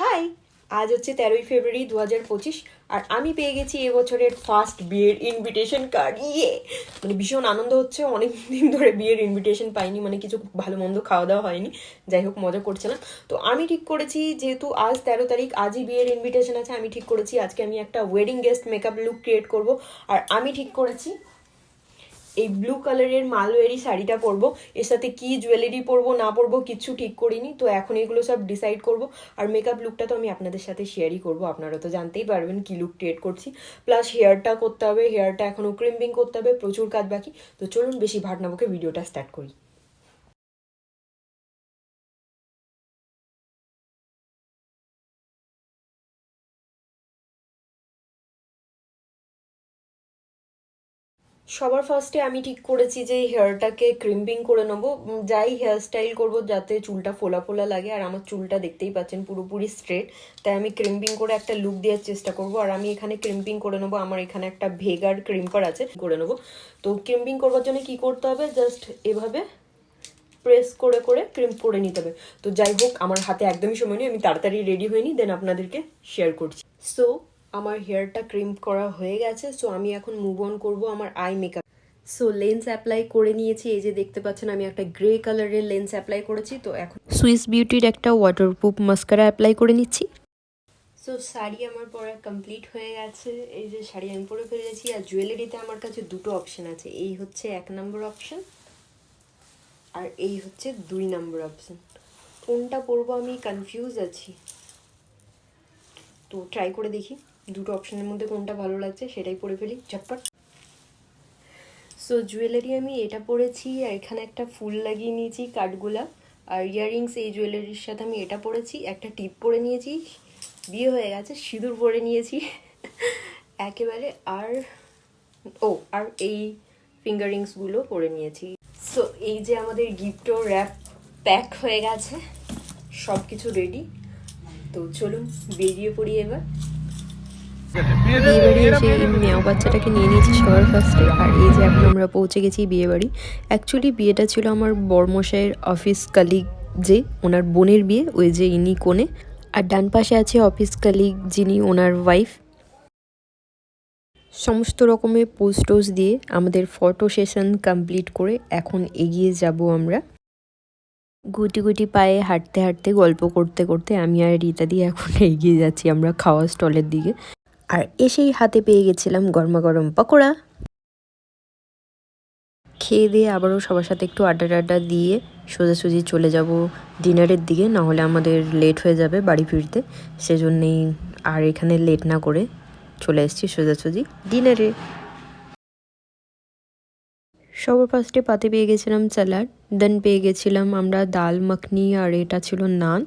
High, আজ হচ্ছে তেরোই ফেব্রুয়ারি দু হাজার পঁচিশ আর আমি পেয়ে গেছি এবছরের ফার্স্ট বিয়ের ইনভিটেশন কার্ড ইয়ে! মানে ভীষণ আনন্দ হচ্ছে অনেক দিন ধরে বিয়ের ইনভিটেশন পাইনি মানে কিছু ভালো মন্দ খাওয়া দাওয়া হয়নি, যাই হোক মজা করছিলাম। তো আমি ঠিক করেছি, যেহেতু আজ তেরো তারিখ, আজই বিয়ের ইনভিটেশন আছে, আমি ঠিক করেছি, আজকে আমি একটা wedding guest makeup look create করব। আর আমি ঠিক করেছি এই ব্লু কালারের মালওয়েরি শাড়িটা পরবো। এর সাথে কি জুয়েলারি পরবো, না পরবো, কিছু ঠিক করিনি। তো এখন এগুলো সব ডিসাইড করব। আর মেকআপ লুকটা তো আমি আপনাদের সাথে শেয়ারই করব। আপনারা তো জানতেই পারবেন কি লুক ক্রিয়েট করছি। প্লাস হেয়ারটা করতে হবে হেয়ারটা এখনও ক্রিম্পিং করতে হবে, প্রচুর কাজ বাকি। তো চলুন বেশি ভাট নামকে ভিডিওটা স্টার্ট করি। সবার ফার্স্টে আমি ঠিক করেছি যে হেয়ারটাকে ক্রিম্পিং করে নেব। যাই হেয়ার স্টাইল করব, যাতে চুলটা ফোলা ফোলা লাগে। আর আমার চুলটা দেখতেই পাচ্ছেন পুরোপুরি স্ট্রেট তাই আমি ক্রিম্পিং করে একটা লুক দেওয়ার চেষ্টা করব। আর আমি এখানে ক্রিম্পিং করে নেব। আমার এখানে একটা ভেগার ক্রিম্পার আছে, করে নেব। তো ক্রিম্পিং করবার জন্য কি করতে হবে? জাস্ট এভাবে প্রেস করে করে ক্রিম্প করে নিতে হবে। তো যাই হোক, আমার হাতে একদমই সময় নেই। আমি তাড়াতাড়ি রেডি হয়ে নিই দেন আপনাদেরকে শেয়ার করছি। সো আমার হেয়ারটা ক্রিম করা হয়ে গেছে সো আমি এখন মুভ অন করব আমার eye makeup so lens apply করে নিয়েছি, এই যে দেখতে পাচ্ছেন, আমি একটা গ্রে কালারের লেন্স অ্যাপ্লাই করেছি, তো এখন সুইস বিউটির একটা ওয়াটারপ্রুফ মাস্কারা অ্যাপ্লাই করে নিচ্ছি। সো শাড়ি আমার পরা কমপ্লিট হয়ে গেছে, এই যে শাড়ি আমি পরে ফেলেছি, আর জুয়েলারিতে আমার কাছে দুটো অপশন আছে, এই হচ্ছে এক নম্বর অপশন আর এই হচ্ছে দুই নম্বর অপশন কোনটা পরবো আমি? কনফিউজ আছি। তো ট্রাই করে দেখি। দুটো অপশনের মধ্যে কোনটা ভালো লাগছে সেটাই পরে ফেলি, ঝটপট। সো জুয়েলারি আমি এটা পরেছি আর এখানে একটা ফুল লাগিয়ে নিয়েছি কাঠগোলা আর ইয়াররিংস এই জুয়েলারির সাথে আমি এটা পরেছি একটা টিপ পরে নিয়েছি, বিয়ে হয়ে গেছে, সিঁদুর পরে নিয়েছি। একেবারে আর, ও, আর এই ফিঙ্গারিংসগুলো পরে নিয়েছি। সো এই যে আমাদের গিফটও র্যাপ প্যাক হয়ে গেছে সব কিছু রেডি তো চলুন বেরিয়ে পড়ি এবার। বিয়েবাড়ি এসে এই মেয়াও বাচ্চাটাকে নিয়ে নিয়েছি সবার ফার্স্টে আর এই যে এখন আমরা পৌঁছে গেছি বিয়েবাড়ি অ্যাকচুয়ালি বিয়েটা ছিল আমার বর্মশাইয়ের অফিস কালিগ যে ওনার বোনের বিয়ে ওই যে ইনি কোণে। আর ডান পাশে আছে অফিস কালিগ যিনি ওনার ওয়াইফ সমস্ত রকমের পোস্টোস দিয়ে আমাদের ফটো সেশন কমপ্লিট করে এখন এগিয়ে যাব আমরা। গুটি গুটি পায়ে হাঁটতে হাঁটতে গল্প করতে করতে আমি আর রীতা দিয়ে এখন এগিয়ে যাচ্ছি আমরা খাওয়া স্টলের দিকে। আর এসেই হাতে পেয়ে গেছিলাম গরমা গরম পকোড়া। খেয়ে দিয়ে আবারও সবার সাথে একটু আড্ডা টাড্ডা দিয়ে সোজাসুজি চলে যাব ডিনারের দিকে, নাহলে আমাদের লেট হয়ে যাবে বাড়ি ফিরতে। সেজন্যেই আর এখানে লেট না করে চলে এসেছি সোজাসুজি ডিনারে। সবার ফার্স্টে পাতে পেয়ে গেছিলাম স্যালাড, দেন পেয়ে গেছিলাম আমরা ডাল, মাখনি, আর এটা ছিল naan.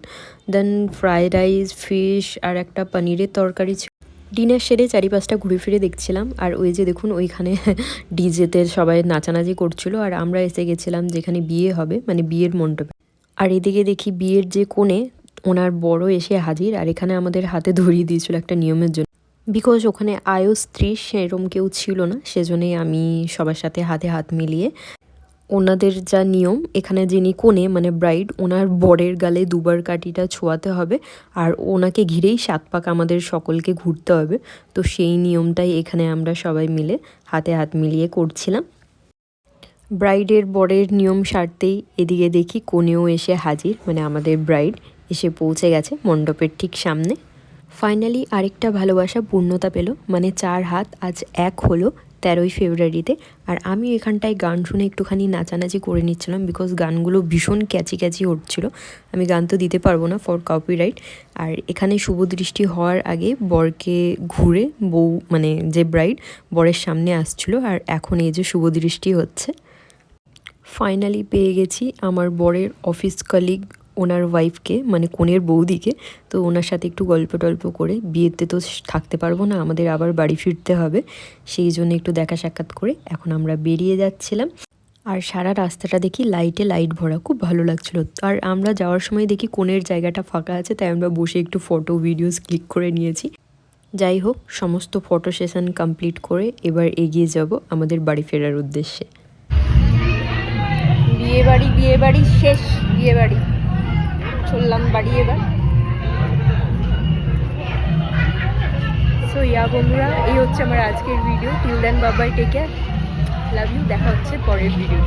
Then fried rice, fish, আর একটা পনিরের তরকারি ছিল। ডিনার সেরে চারিপাশটা ঘুরে ফিরে দেখছিলাম। আর ওই যে দেখুন, ওইখানে ডিজেতে সবাই নাচানাচি করছিল। আর আমরা এসে গেছিলাম যেখানে বিয়ে হবে মানে বিয়ের মণ্ডপে। আর এদিকে দেখি বিয়ের যে কোণে ওনার বড় এসে হাজির। আর এখানে আমাদের হাতে ধরিয়ে দিয়েছিল একটা নিয়মের জন্য। বিকজ ওখানে আয়ু স্ত্রী সেরম কেউ ছিল না, সেজন্যই আমি সবার সাথে হাতে হাত মিলিয়ে ওনাদের যা নিয়ম, এখানে যিনি কোণে মানে ব্রাইড, ওনার বরের গালে দুবার কাটিটা ছোঁয়াতে হবে আর ওনাকে ঘিরেই সাত পাক আমাদের সকলকে ঘুরতে হবে। তো সেই নিয়মটাই এখানে আমরা সবাই মিলে হাতে হাত মিলিয়ে করছিলাম। ব্রাইডের বরের নিয়ম সারতেই এদিকে দেখি কোণেও এসে হাজির মানে আমাদের ব্রাইড এসে পৌঁছে গেছে মণ্ডপের ঠিক সামনে। ফাইনালি আরেকটা ভালোবাসা পূর্ণতা পেল মানে চার হাত আজ এক হলো তেরোই ফেব্রুয়ারিতে। আর আমি এখানটায় গান শুনে একটুখানি নাচানাচি করে নিচ্ছিলাম বিকজ গানগুলো ভীষণ ক্যাচি ক্যাচি হচ্ছিল। আমি গান তো দিতে পারব না ফর কপিরাইট আর এখানে শুভ দৃষ্টি হওয়ার আগে বরকে ঘুরে বউ মানে যে ব্রাইড বরের সামনে আসছিল। আর এখন এই যে শুভ দৃষ্টি হচ্ছে। ফাইনালি পেয়ে গেছি আমার বরের অফিস কলিগ ওনার ওয়াইফকে মানে কনের বৌদিকে, তো ওনার সাথে একটু গল্প টল্প করে বিয়েতে তো থাকতে পারব না, আমাদের আবার বাড়ি ফিরতে হবে। সেই জন্য একটু দেখা সাক্ষাৎ করে এখন আমরা বেরিয়ে যাচ্ছিলাম। আর সারা রাস্তাটা দেখি লাইটে লাইট ভরা, খুব ভালো লাগছিল। আর আমরা যাওয়ার সময় দেখি কোণের জায়গাটা ফাঁকা আছে, তাই আমরা বসে একটু ফটো ভিডিওস ক্লিক করে নিয়েছি। যাই হোক, সমস্ত ফটো সেশন কমপ্লিট করে এবার এগিয়ে যাব আমাদের বাড়ি ফেরার উদ্দেশ্যে। বিয়ে বাড়ি বিয়ে বাড়ি শেষ, বিয়ে বাড়ি। চললাম বাড়ি এবার। সো ইয়া বন্ধুরা, এই হচ্ছে আমার আজকের ভিডিও টিল দেন বাবাই টেক কেয়ার লাভ ইউ দেখা হচ্ছে পরের ভিডিও